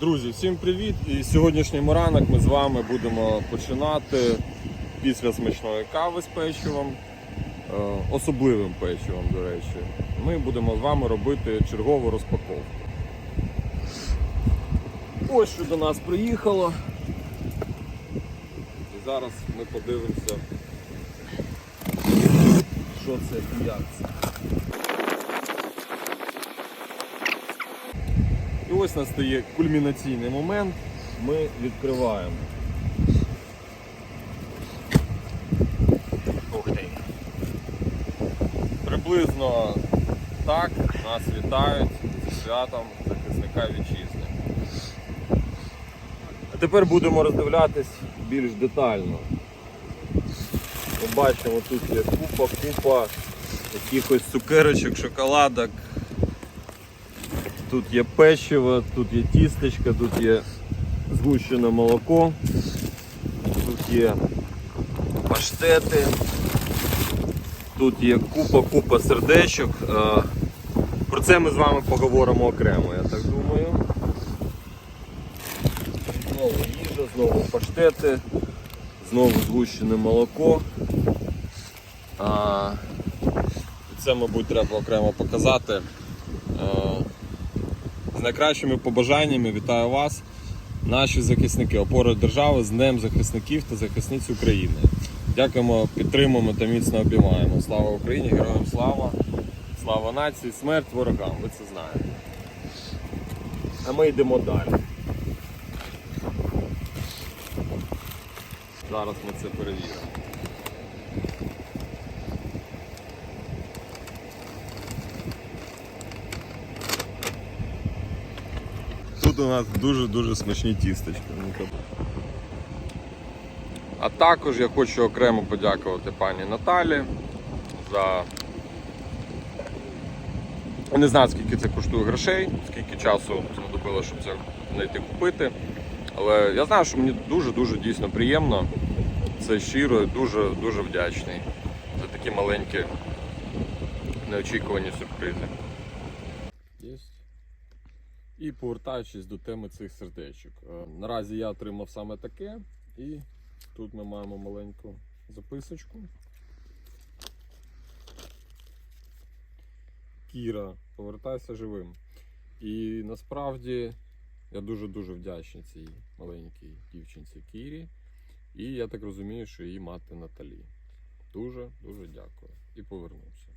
Друзі, всім привіт! І сьогоднішній ранок ми з вами будемо починати після смачної кави з печивом, е, особливим печивом, до речі. Ми будемо з вами робити чергову розпаковку. Ось що до нас приїхало. І зараз ми подивимося, що це і як це. Ось настає кульмінаційний момент. Ми відкриваємо. Ух ти. Приблизно так нас вітають зі святом захисника вітчизни. А тепер будемо роздивлятись більш детально. Ми бачимо, тут є купа, купа якихось цукерочок, шоколадок. Тут є печиво, тут є тістечка, тут є згущене молоко, тут є паштети, тут є купа-купа сердечок. Е, Про це ми з вами поговоримо окремо, я так думаю. Знову їжа, знову паштети, знову згущене молоко. Це, мабуть, треба окремо показати. Найкращими побажаннями вітаю вас, наші захисники, опори держави з Днем захисників та захисниць України. Дякуємо, підтримуємо та міцно обіймаємо. Слава Україні, героям слава, слава нації, смерть ворогам, ви це знаєте. А ми йдемо далі. Зараз ми це перевіримо. Тут у нас дуже-дуже смачні тістечки. А також я хочу окремо подякувати пані Наталі за. Я не знаю, скільки це коштує грошей, скільки часу знадобило, щоб це знайти купити. Але я знаю, що мені дуже-дуже дійсно приємно. Це щиро і дуже дуже вдячний за такі маленькі неочікувані сюрпризи. І повертаючись до теми цих сердечок. Е, Наразі я отримав саме таке, і тут ми маємо маленьку записочку. Кіра, повертайся живим. І насправді я дуже-дуже вдячний цій маленькій дівчинці Кірі. І я так розумію, що її мати Наталі. Дуже-дуже дякую. І повернувся.